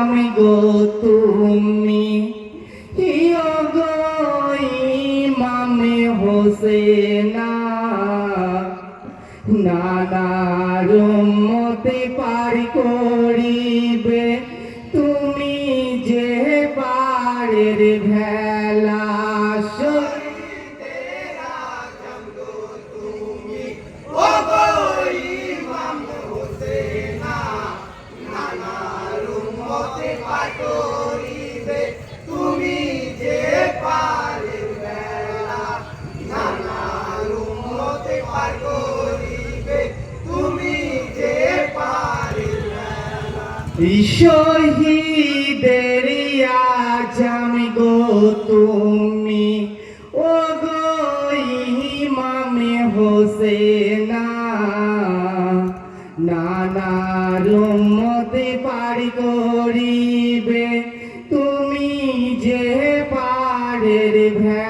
আমি গো তুমি। হিয় গো ইমামে হোসেনা। নানার মতে পারি করিবে। শহীদের গো তুমি। ও গো ইমামে হোসেনা। নানার মতে পারি করিবে। তুমি যে পারের ভেলা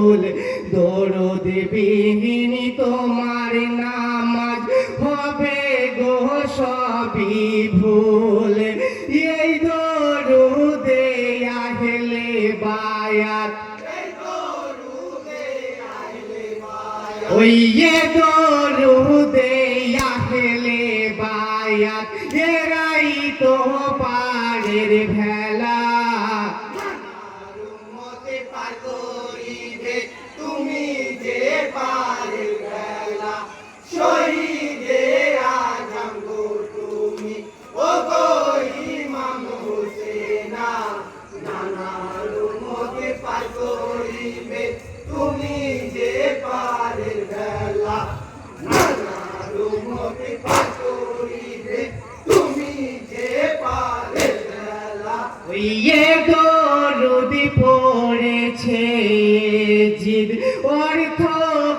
দরদ বিহীন তোমার নামাজ হবে গো সবই ভুল। এই দরুদে আহলে বায়াত। ওই এ দরুদে আহলে বায়াত। এরাই তো পারের ভেলা। অর্থ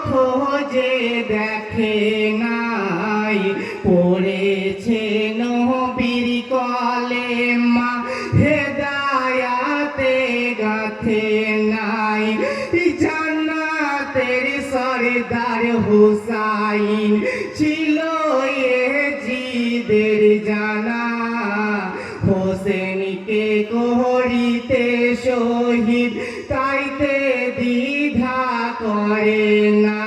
খোঁজে দেখে নাই। পড়েছে নবীর কলে মা হেদায়াতে গাথে নাই। জান্নাতের সরদার হুসাইন ছিল এ জিদের জানা। হোসেনকে করিতে শহীদ, তাইতে দ্বিধা করে না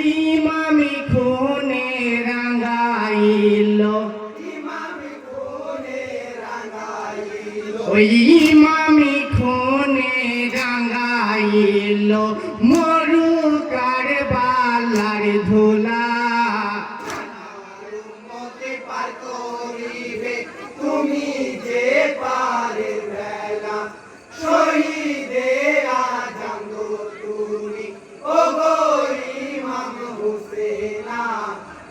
ইমামি খুনে রাঙ্গাইল ওই ইমামি খুনে রাঙ্গাইল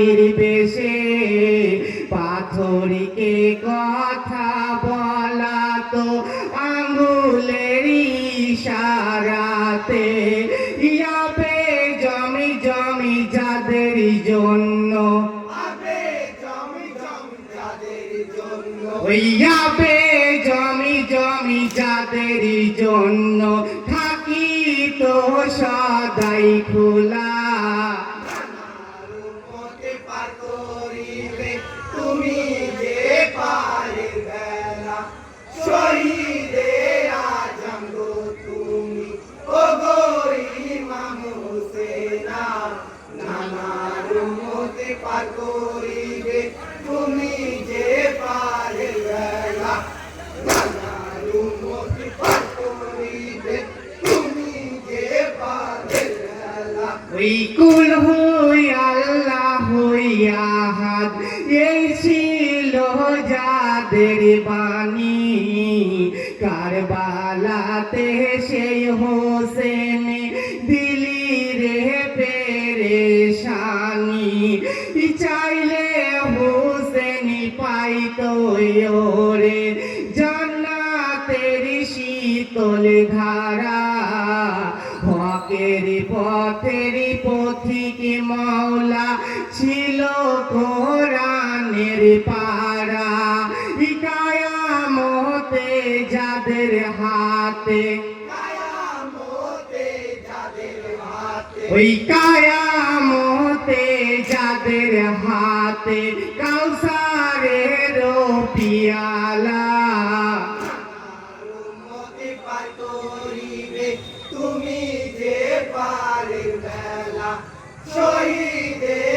মায়ের বেশে পাথরকে কথা বলা তো আঙুলের ইশারাতে। ইয়াবে জমি জমি যাদের জন্য। ইয়াবে জমি জমি যাদের জন্য। থাকি তো সদাই খোলা এই কুল হই আল্লাহ হইয়া হাত এই ছিল যাদের বাণী। কারবালাতে সেই হোসেন থেকে মাওলা ছিল কোরআনের পারা কায়ামতে যাদের হাতে ওই কায়ামতে যাদের হাতে কাউসা শহীদের